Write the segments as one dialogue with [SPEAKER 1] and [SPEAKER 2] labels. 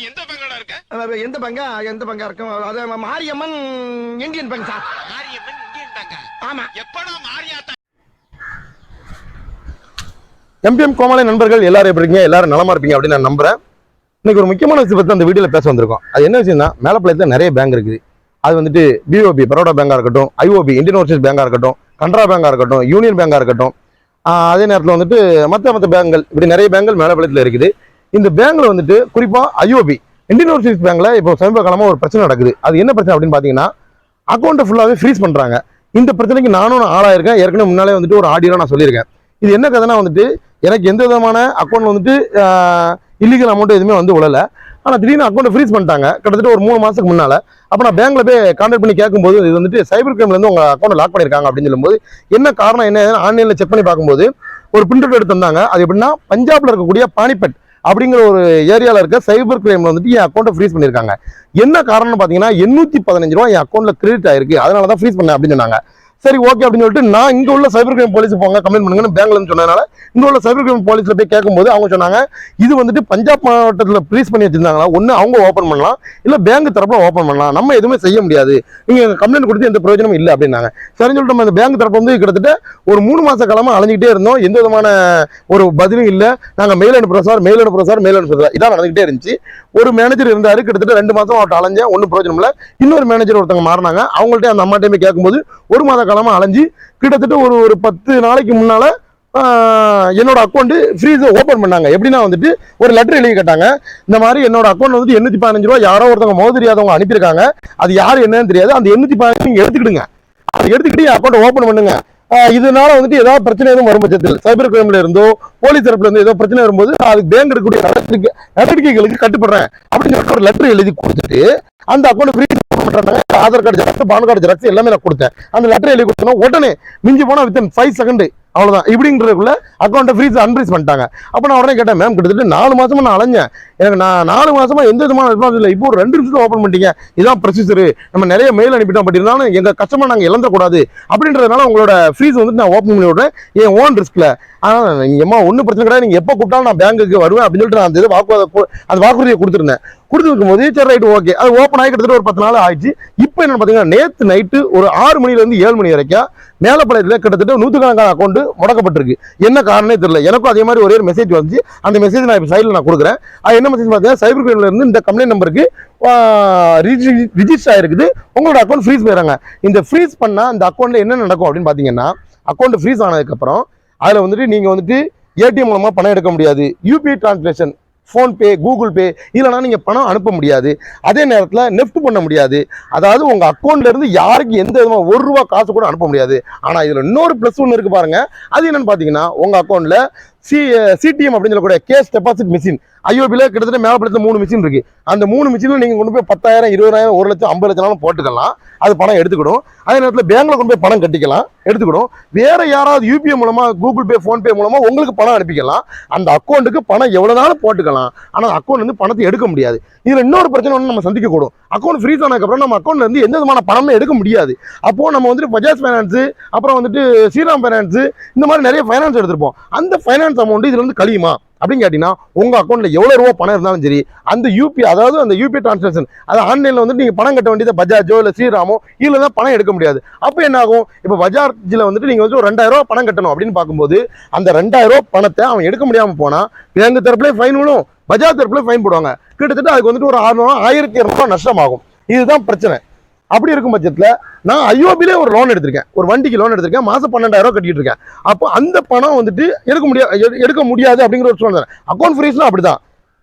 [SPEAKER 1] நீ எந்த பேங்க்ல இருக்க?
[SPEAKER 2] எந்த பங்கா? எந்த பங்கா இருக்கும்? அது Mariamman Indian bank sir.
[SPEAKER 1] Mariamman Indian bank?
[SPEAKER 2] ஆமா.
[SPEAKER 1] எப்படா மாரியாத்தா
[SPEAKER 3] எம்பிஎம் கோமாளி நண்பர்கள் எல்லாரும் எப்படி இருக்கீங்க? எல்லாரும் நலமா இருப்பீங்க அப்படின்னு நான் நம்புறேன். இன்னைக்கு ஒரு முக்கியமான விஷயம் பத்தி அந்த வீடியோல பேச வந்திருக்கோம். அது என்ன விஷயம்னா மேலப்பாளையத்தில் நிறைய பேங்க் இருக்குது. அது வந்துட்டு பிஓபி பரோடா பேங்கா இருக்கட்டும் ஐஓபி இந்தியன் ஓவர்சீஸ் பேங்கா இருக்கட்டும் கனரா பேங்கா இருக்கட்டும் யூனியன் பேங்கா இருக்கட்டும். அதே நேரத்தில் வந்துட்டு மற்ற மற்ற பேங்குகள் இப்படி நிறைய பேங்குகள் மேலப்பாளையத்தில் இருக்குது. இந்த பேங்க்ல வந்துட்டு குறிப்பா ஐஓபி இந்தியன் ஓவர்சீஸ் பேங்க்ல இப்போ சமீப காலமா ஒரு பிரச்சனை நடக்குது. அது என்ன பிரச்சனை அப்படின்னு பாத்தீங்கன்னா அக்கௌண்ட்டை ஃபுல்லாகவே ஃப்ரீஸ் பண்றாங்க. இந்த பிரச்சனைக்கு நானும் ஆளாயிருக்கேன் ஏற்கனவே முன்னாலே வந்துட்டு ஒரு ஆடியோ நான் சொல்லியிருக்கேன். இது என்ன கதைனா வந்துட்டு எனக்கு எந்த விதமான அக்கௌண்ட் வந்துட்டு இல்லீகல் அமௌண்ட் எதுவுமே வந்து விழல ஆனால் திடீர்னு அக்கௌண்ட்டை ஃப்ரீஸ் பண்ணிட்டாங்க. கிட்டத்தட்ட ஒரு மூணு மாசத்துக்கு முன்னால. அப்போ நான் பேங்க்ல போய் கான்டாக்ட் பண்ணி கேட்கும்போது இது வந்துட்டு சைபர் கிரைம்ல இருந்து உங்க அக்கௌண்ட் லாக் பண்ணிருக்காங்க அப்படின்னு சொல்லும்போது என்ன காரணம் என்ன ஆன்லைன்ல செக் பண்ணி பார்க்கும்போது ஒரு பிரிண்ட் அவுட் எடுத்து வந்தாங்க அது எப்படின்னா பஞ்சாப்ல இருக்கக்கூடிய பானிபட் அப்படிங்கிற ஒரு ஏரியால இருக்க சைபர் கிரைம்ல வந்துட்டு என் அக்கௌண்ட்டை ஃப்ரீஸ் பண்ணிருக்காங்க என்ன காரணம்னு பாத்தீங்கன்னா எண்ணூத்தி பதினஞ்சு ரூபா என் அக்கௌண்ட்ல கிரெடிட் ஆயிருக்கு. அதனால தான் ஃப்ரீஸ் பண்ணேன் அப்படின்னு சொன்னாங்க. சரி ஓகே அப்படின்னு சொல்லிட்டு நான் இங்க உள்ள சைபர் கிரைம் போலீஸ் போங்க கம்ப்ளைண்ட் பண்ணுங்கன்னு பேங்க்லன்னு சொன்னதுனால இங்க உள்ள சைபர் கிரைம் போலீஸ்ல போய் கேட்கும்போது அவங்க சொன்னாங்க இது வந்துட்டு பஞ்சாப் மாவட்டத்தில் ப்ரீஸ் பண்ணி வச்சிருந்தாங்களா ஒன்று அவங்க ஓப்பன் பண்ணலாம் இல்லை பேங்க் தரப்புல ஓப்பன் பண்ணலாம் நம்ம எதுவுமே செய்ய முடியாது. நீங்க கம்ப்ளைண்ட் கொடுத்து எந்த பிரயோஜனமும் இல்லை அப்படின்னாங்க. சரின்னு சொல்லிட்டு நம்ம அந்த பேங்க் தரப்பு வந்து கிட்டத்தட்ட ஒரு மூணு மாச காலமா அலைஞ்சிக்கிட்டே இருந்தோம். எந்த விதமான ஒரு பதிலும் இல்லை. நாங்க மெயில் அனுப்புறோம் சார் மெயில் அனுப்புறோம் சார் மெயில் அனுப்புறோம் சார் இதான் நடந்துகிட்டே இருந்துச்சு. ஒரு மேனேஜர் இருந்தாரு கிட்டத்தட்ட ரெண்டு மாசம் அவர்கிட்ட அலைஞ்சேன் ஒன்றும் பிரயோஜனம் இல்லை. இன்னொரு மேனேஜர் ஒருத்தவங்க மாறினாங்க. அவங்கள்ட்ட அந்த அம்மாட்டையுமே கேட்கும்போது ஒரு மாத காலமாக அலைஞ்சு கிட்டத்தட்ட ஒரு ஒரு பத்து நாளைக்கு முன்னால் என்னோட அக்கௌண்ட்டு ஃப்ரீஸை ஓப்பன் பண்ணாங்க. எப்படின்னா வந்துட்டு ஒரு லெட்டர் எழுதி கேட்டாங்க. இந்த மாதிரி என்னோட அக்கௌண்ட் வந்துட்டு எண்ணூத்தி பதினஞ்சு ரூபா யாரோ ஒருத்தவங்க மோத தெரியாதவங்க அனுப்பியிருக்காங்க. அது யார் என்னன்னு தெரியாது. அந்த எண்ணூத்தி பதினஞ்சு நீங்கள் எடுத்துக்கிடுங்க. அதை எடுத்துக்கிட்டு அக்கௌண்ட் ஓப்பன் பண்ணுங்க. இதனால வந்துட்டு ஏதாவது பிரச்சனை எதுவும் வரும் பட்சத்தில் சைபர் கிரைம்ல இருந்தோ போலீஸ் தரப்புல இருந்து ஏதோ பிரச்சனை வரும்போது நான் அதுக்கு பேங்க் எடுக்கக்கூடிய நடவடிக்கை நடவடிக்கைகளுக்கு கட்டுப்படுறேன் அப்படின்னு சொல்லிட்டு ஒரு லெட்டர் எழுதி கொடுத்துட்டு அந்த account free Aadhaar card xerox PAN card xerox எல்லாமே நான் கொடுத்தேன். அந்த லெட்டர் எழுதி கொடுத்தோன்னா உடனே மிஞ்சி போனால் வித்தின் ஃபைவ் செகண்ட் அவ்வளோதான் இப்படிங்கிறதுக்குள்ள அக்கௌண்ட்டை ஃப்ரீஸ் அன்ஃப்ரீஸ் பண்ணிட்டாங்க. அப்போ நான் உடனே கேட்டேன் மேம் கிட்டத்தட்ட நாலு மாதமாக நான் அலைஞ்சேன். எனக்கு நான் நாலு மாதமாக எந்த விதமான ரெஸ்பான்ஸ் இல்லை. இப்போ ஒரு ரெண்டு நிமிஷம் ஓப்பன் பண்ணிட்டீங்க. இதான் ப்ரொசீஜர் நம்ம நிறைய மெயில் அனுப்பிட்டோம் பட் இருந்தாலும் எங்கள் கஸ்டமர் நாங்கள் இழந்தக்கூடாது அப்படின்றதுனால உங்களோட ஃபீஸ் வந்துட்டு நான் ஓப்பன் பண்ணி விடுறேன். என் ஓன் ரிஸ்கில் ஆனால் எம்மா அம்மா ஒன்றும் பிரச்சனை கிடையாது. நீங்கள் எப்போ கூப்பிட்டாலும் நான் பேங்குக்கு வருவேன் அப்படின்னு சொல்லிட்டு நான் அந்த இது வாக்கு அந்த வாக்குறுதியை கொடுத்துருந்தேன். கொடுத்துருக்கும் போது சரி ரைட் ஓகே அது ஓப்பன் ஆகி கிட்டத்தட்ட ஒரு பத்து நாள் ஆயிடுச்சு. இப்போ என்னென்னு பார்த்தீங்கன்னா நேற்று நைட்டு ஒரு ஆறு மணிலேருந்து ஏழு மணி வரைக்கும் மேலப்பாளையத்தில் கிட்டத்தட்ட நூற்றுக்கணக்கான அக்கௌண்ட் முடக்கப்பட்டிருக்கு. என்ன காரணமே தெரியல. எனக்கும் அதே மாதிரி ஒரே ஒரு மெசேஜ் வந்துச்சு. அந்த மெசேஜ் நான் இப்போ சைடில் நான் கொடுக்குறேன். அது என்ன மெசேஜ் பார்த்தீங்கன்னா சைபர் கிரைம்ல இருந்து இந்த கம்ப்ளைண்ட் நம்பருக்கு ரிஜிஸ்டர் ஆகிருக்குது உங்களோட அக்கௌண்ட் ஃப்ரீஸ் போயிடுறாங்க. இந்த ஃப்ரீஸ் பண்ணால் அந்த அக்கௌண்ட்டில் என்ன நடக்கும் அப்படின்னு பார்த்தீங்கன்னா அக்கௌண்ட் ஃப்ரீஸ் ஆனதுக்கப்புறம் அதில் வந்துட்டு நீங்கள் வந்துட்டு ஏடிஎம் மூலமாக பணம் எடுக்க முடியாது. UPI translation PhonePe Google Pay இல்லைனா நீங்கள் பணம் அனுப்ப முடியாது. அதே நேரத்தில் நெஃப்ட் பண்ண முடியாது. அதாவது உங்கள் அக்கௌண்ட்லேருந்து யாருக்கு எந்த விதமாக ஒரு ரூபா காசு கூட அனுப்ப முடியாது. ஆனால் இதில் இன்னொரு ப்ளஸ் ஒன்று இருக்குது பாருங்கள் அது என்னென்னு பார்த்தீங்கன்னா உங்கள் அக்கௌண்ட்டில் சி சிடிஎம் eh, அப்படின்னு சொல்லக்கூடிய கேஷ் டெபாசிட் மிஷின் ஐஓபியில் கிட்டத்தட்ட மேலப்படத்தில் மூணு மிஷின் இருக்குது அந்த மூணு மிஷினில் நீங்கள் கொண்டு போய் பத்தாயிரம் இருபதாயிரம் ஒரு லட்சம் ஐம்பது லட்சம்னாலும் போட்டுக்கலாம். அது பணம் எடுத்துக்கிடும். அதே நேரத்தில் பேங்கில் கொண்டு போய் பணம் கட்டிக்கலாம். எடுத்துக்கிடும். வேறு யாராவது யூபிஐ மூலமாக கூகுள் பே ஃபோன்பே மூலமாக உங்களுக்கு பணம் அனுப்பிக்கலாம். அந்த அக்கௌண்ட்டுக்கு பணம் எவ்வளவுனாலும் போட்டுக்கலாம். ஆனால் அக்கௌண்ட் வந்து பணத்தை எடுக்க முடியாது. இதில் இன்னொரு பிரச்சனை ஒன்று நம்ம சந்திக்கக்கூடும். அக்கௌண்ட் ஃப்ரீஸ் ஆனதுக்கப்புறம் நம்ம அக்கௌண்ட்லேருந்து எந்த விதமான பணமே எடுக்க முடியாது. அப்போது நம்ம வந்துட்டு பஜாஜ் ஃபைனான்ஸ் அப்புறம் வந்துட்டு ஸ்ரீராம் ஃபைனான்ஸு இந்த மாதிரி நிறைய ஃபைனான்ஸ் எடுத்திருப்போம். அந்த ஃபைனான்ஸ் அமௌண்ட் இதுல இருந்து கழியுமா? அப்படின்னு கேட்டிங்கன்னா உங்க அக்கௌண்ட்டில் எவ்வளோ ரூபா பணம் இருந்தாலும் சரி அந்த யூபி அதாவது அந்த யூபி டிரான்சாக்ஷன் அது ஆன்லைனில் வந்துட்டு நீங்கள் பணம் கட்ட வேண்டியது பஜாஜோ இல்லை ஸ்ரீராமோ இதில் தான் பணம் எடுக்க முடியாது. அப்போ என்ன ஆகும்? இப்போ பஜாஜில் வந்துட்டு நீங்கள் வந்து ஒரு ரெண்டாயிரம் பணம் கட்டணும் அப்படின்னு பார்க்கும்போது அந்த ரெண்டாயிரம் பணத்தை அவன் எடுக்க முடியாமல் போனால் பேங்க் தரப்புல ஃபைன் விழும். பஜாஜ் தரப்புலேயே ஃபைன் போடுவாங்க. கிட்டத்தட்ட அதுக்கு வந்துட்டு ஒரு அறுநூறு ஆயிரத்தி இரநூறுவா நஷ்டமாகும். இதுதான் பிரச்சனை. அப்படி இருக்கும் பட்சத்தில் நான் ஐஓபிலே ஒரு லோன் எடுத்திருக்கேன். ஒரு வண்டிக்கு லோன் எடுத்திருக்கேன். மாதம் பன்னெண்டாயிரம் ரூபாய் கட்டிட்டு இருக்கேன் அப்போ அந்த பணம் வந்துட்டு எடுக்க முடியாது எடுக்க முடியாது அப்படிங்கிற ஒரு சூழ்நிலை. அக்கௌண்ட் ஃப்ரீஸ்லாம் அப்படிதான்.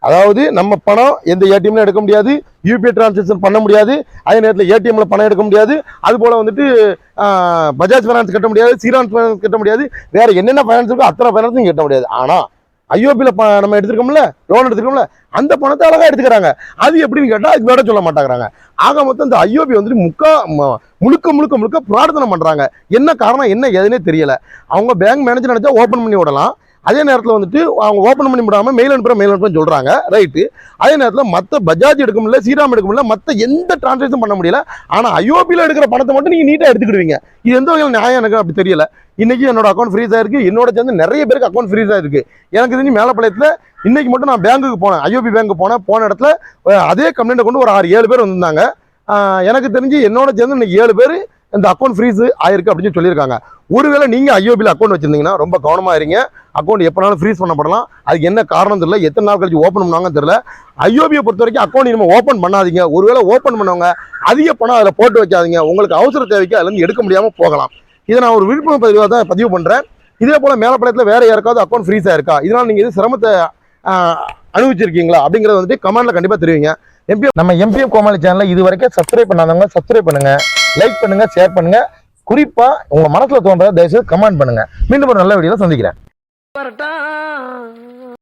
[SPEAKER 3] அதாவது நம்ம பணம் எந்த ஏடிஎம்ல எடுக்க முடியாது. யூபிஐ டிரான்சாக்ஷன் பண்ண முடியாது. அதே நேரத்தில் ஏடிஎம்ல பணம் எடுக்க முடியாது. அது போல் வந்துட்டு பஜாஜ் ஃபைனான்ஸ் கட்ட முடியாது. சீரான் ஃபைனான்ஸ் கட்ட முடியாது. வேற என்னென்ன ஃபைனான்ஸ் இருக்கோ அத்தனை ஃபைனான்ஸும் கட்ட முடியாது. ஆனால் ஐஓபியில் நம்ம எடுத்திருக்கோம்ல லோன் எடுத்திருக்கோம்ல அந்த பணத்தை அழகாக எடுத்துக்கிறாங்க. அது எப்படின்னு கேட்டால் அதுக்கு வேட சொல்ல மாட்டாங்கிறாங்க. ஆக மொத்தம் இந்த ஐஓபி வந்துட்டு முக்கா ம- முழுக்க முழுக்க முழுக்க பிரார்த்தனை பண்ணுறாங்க என்ன காரணம் என்ன எதுனே தெரியலை. அவங்க பேங்க் மேனேஜர் நினச்சா ஓப்பன் பண்ணி விடலாம். அதே நேரத்தில் வந்துட்டு அவங்க ஓப்பன் பண்ணி விடாமல் மெயில் அனுப்புகிற மெயில் அனுப்புறேன்னு சொல்கிறாங்க ரைட்டு அதே நேரத்தில் மற்ற பஜாஜ் எடுக்க முடியல ஸ்ரீராம் எடுக்க முடியல மற்ற எந்த டிரான்சாக்ஷன் பண்ண முடியல. ஆனால் ஐஓபியில் எடுக்கிற பணத்தை மட்டும் நீங்கள் நீட்டாக எடுத்துக்கிடுவீங்க. இது எந்த வகையில் நியாயம் எனக்கு அப்படி தெரியல. இன்னைக்கு என்னோட அக்கௌண்ட் ஃப்ரீஸ் ஆயிருக்கு. என்னோட சேர்ந்து நிறைய பேருக்கு அக்கௌண்ட் ஃப்ரீஸ் ஆயிருக்கு. எனக்கு தெரிஞ்சு மேலப்பாளையத்தில் இன்றைக்கி மட்டும் நான் பேங்குக்கு போனேன். ஐஓபி பேங்க்கு போனேன். போன இடத்துல அதே கம்ப்ளைண்ட்டை கொண்டு ஒரு ஆறு ஏழு பேர் வந்திருந்தாங்க. எனக்கு தெரிஞ்சு என்னோட சேர்ந்து இன்னைக்கு ஏழு பேர் இந்த அக்கௌண்ட் ஃப்ரீஸ் ஆயிருக்கு அப்படின்னு சொல்லியிருக்காங்க. ஒருவேளை நீங்கள் ஐஓபியில் அக்கௌண்ட் வச்சுருந்தீங்கன்னா ரொம்ப கவனமாக இருங்க. அக்கௌண்ட் எப்போனாலும் ஃப்ரீஸ் பண்ணப்படலாம். அதுக்கு என்ன காரணம் தெரியல. எத்தனை நாள் கழிச்சு ஓப்பன் பண்ணுவாங்கன்னு தெரியல. ஐஓபியை பொறுத்த வரைக்கும் அக்கௌண்ட் இனிமேல் ஓப்பன் பண்ணாதீங்க. ஒருவேளை ஓப்பன் பண்ணவங்க அதிக பணம் அதில் போட்டு வைக்காதீங்க உங்களுக்கு அவசர தேவைக்கு அதுலேருந்து எடுக்க முடியாமல் போகலாம். இதை நான் ஒரு விழிப்புணர்வு பதிவாக தான் பதிவு பண்ணுறேன் இதே போல் மேலப்படத்தில் வேறு யாருக்காவது அக்கௌண்ட் ஃப்ரீஸாக இருக்கா இதனால் நீங்கள் இது சிரமத்தை அனுபவிச்சிருக்கீங்களா? அப்படிங்கிறத வந்துட்டு கமெண்ட்ல கண்டிப்பாக தெரிவிங்க. எம்பிஎம் நம்ம எம்பிஎம் கோமாளி சேனலில் இது வரைக்கும் சப்ஸ்கிரைப் பண்ணாதவங்க சப்ஸ்கிரைப் பண்ணுங்கள் லைக் பண்ணுங்கள் ஷேர் பண்ணுங்கள் குறிப்பா உங்க மனசுல தோன்ற தயவுசெய்து கமெண்ட் பண்ணுங்க. மீண்டும் ஒரு நல்ல வீடியோல சந்திக்கிறேன்.